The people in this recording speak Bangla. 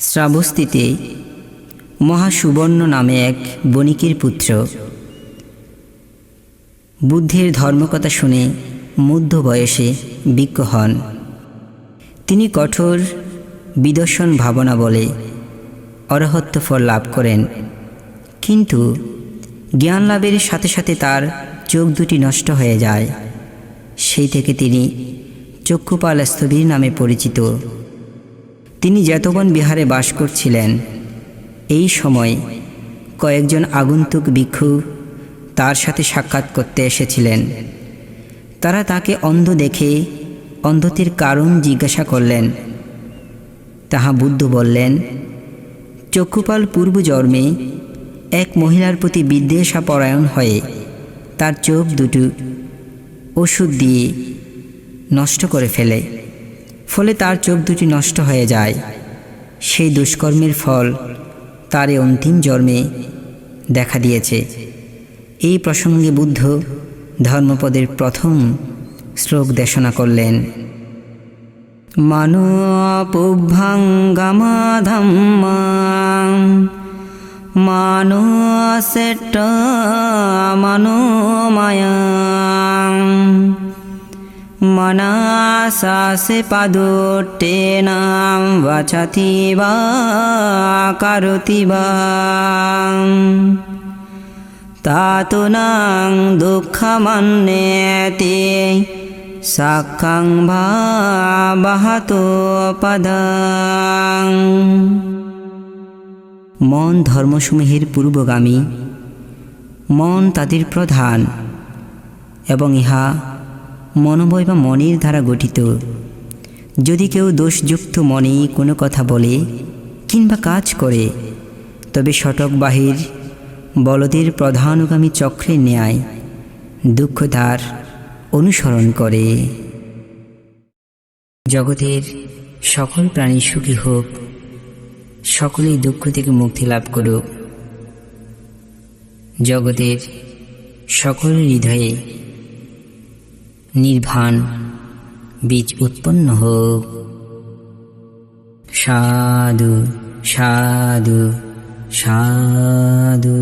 শ্রাবস্তিতে মহাসুবর্ণ নামে এক বণিকের পুত্র। বুদ্ধের ধর্মকথা শুনে মধ্য বয়সে বিজ্ঞ হন। তিনি কঠোর বিদর্শন ভাবনা বলে অরহত্ব ফল লাভ করেন। কিন্তু জ্ঞান লাভের সাথে সাথে তার চোখ দুটি নষ্ট হয়ে যায়। সেই থেকে তিনি চক্ষুপাল স্থবির নামে পরিচিত। তিনি জেতবন বিহারে বাস করছিলেন, এই সময় কয়েকজন আগন্তুক ভিক্ষু তার সাথে সাক্ষাৎ করতে এসেছিলেন। তারা তাকে অন্ধ দেখে অন্ধতির কারণ জিজ্ঞাসা করলেন। তাহা বুদ্ধ বললেন, চক্ষুপাল পূর্ব পূর্বজন্মে এক মহিলার প্রতি বিদ্বেষা পরায়ণ হয়ে তার চোখ দুটো ওষুধ দিয়ে নষ্ট করে ফেলে। ফলে তার চোখ দুটি নষ্ট হয়ে যায়। সেই দুষ্কর্মের ফল তার অন্তিম জন্মে দেখা দিয়েছে। এই প্রসঙ্গে বুদ্ধ ধর্মপদের প্রথম শ্লোক দেশনা করলেন। মানোপুভাঙ্গামাধম্মা মানোসেট মনোমায়া পাদোটেনাম বাচাতি বা কারতি বা তাতুনাং দুঃখমন্যেতে সাক্ষাং ভাবাহাতো পদাং মন ধর্মসমূহের পূর্বগামী, মন তাদের প্রধান, এবং ইহা মনোবয় বা মনের দ্বারা গঠিত। যদি কেউ দোষযুক্ত মনে কোনো কথা বলে কিংবা কাজ করে, তবে শটক বাহির বলদের প্রধানগামী চক্রের ন্যায় দুঃখ তার অনুসরণ করে। জগতের সকল প্রাণী সুখী হোক, সকলেই দুঃখ থেকে মুক্তি লাভ করুক। জগতের সকল হৃদয়ে নির্বাণ বীজ উৎপন্ন হোক। সাধু সাধু সাধু।